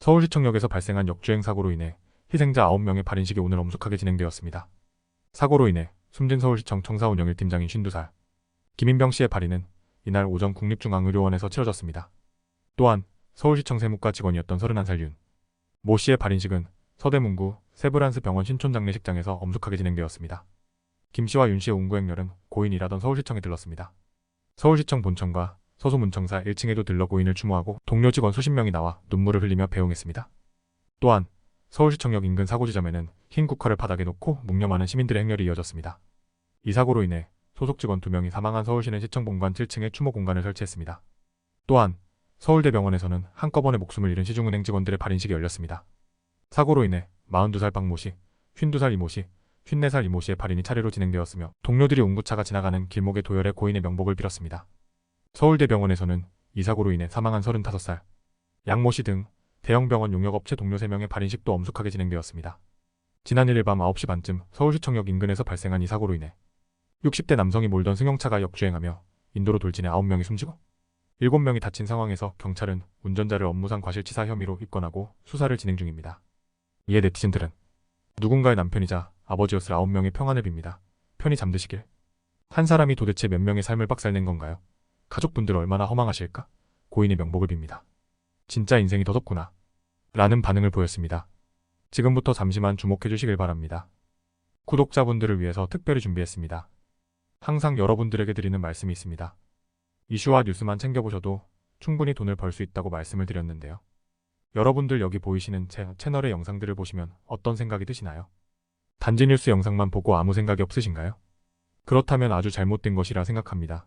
서울시청역에서 발생한 역주행 사고로 인해 희생자 9명의 발인식이 오늘 엄숙하게 진행되었습니다. 사고로 인해 숨진 서울시청 청사운영 1팀장인 52살 김인병 씨의 발인은 이날 오전 국립중앙의료원에서 치러졌습니다. 또한 서울시청 세무과 직원이었던 31살 윤. 모 씨의 발인식은 서대문구 세브란스 병원 신촌 장례식장에서 엄숙하게 진행되었습니다. 김 씨와 윤 씨의 운구행렬은 고인 일하던 서울시청에 들렀습니다. 서울시청 본청과 서소문청사 1층에도 들러 고인을 추모하고 동료 직원 수십 명이 나와 눈물을 흘리며 배웅했습니다. 또한 서울시청역 인근 사고 지점에는 흰 국화를 바닥에 놓고 묵념하는 시민들의 행렬이 이어졌습니다. 이 사고로 인해 소속 직원 2명이 사망한 서울시내 시청 본관 7층에 추모 공간을 설치했습니다. 또한 서울대병원에서는 한꺼번에 목숨을 잃은 시중은행 직원들의 발인식이 열렸습니다. 사고로 인해 42살 박모 씨, 52살 이모 씨, 54살 이모 씨의 발인이 차례로 진행되었으며 동료들이 운구차가 지나가는 길목의 도열에 고인의 명복을 빌었습니다. 서울대병원에서는 이 사고로 인해 사망한 35살 양모 씨 등 대형 병원 용역업체 동료 3명의 발인식도 엄숙하게 진행되었습니다. 지난 1일 밤 9시 반쯤 서울시청역 인근에서 발생한 이 사고로 인해 60대 남성이 몰던 승용차가 역주행하며 인도로 돌진해 9명이 숨지고 7명이 다친 상황에서 경찰은 운전자를 업무상 과실치사 혐의로 입건하고 수사를 진행 중입니다. 이에 네티즌들은 누군가의 남편이자 아버지였을 9명의 평안을 빕니다. 편히 잠드시길. 한 사람이 도대체 몇 명의 삶을 박살낸 건가요? 가족분들 얼마나 허망하실까? 고인의 명복을 빕니다. 진짜 인생이 더덥구나. 라는 반응을 보였습니다. 지금부터 잠시만 주목해 주시길 바랍니다. 구독자분들을 위해서 특별히 준비했습니다. 항상 여러분들에게 드리는 말씀이 있습니다. 이슈와 뉴스만 챙겨보셔도 충분히 돈을 벌 수 있다고 말씀을 드렸는데요. 여러분들 여기 보이시는 제 채널의 영상들을 보시면 어떤 생각이 드시나요? 단지 뉴스 영상만 보고 아무 생각이 없으신가요? 그렇다면 아주 잘못된 것이라 생각합니다.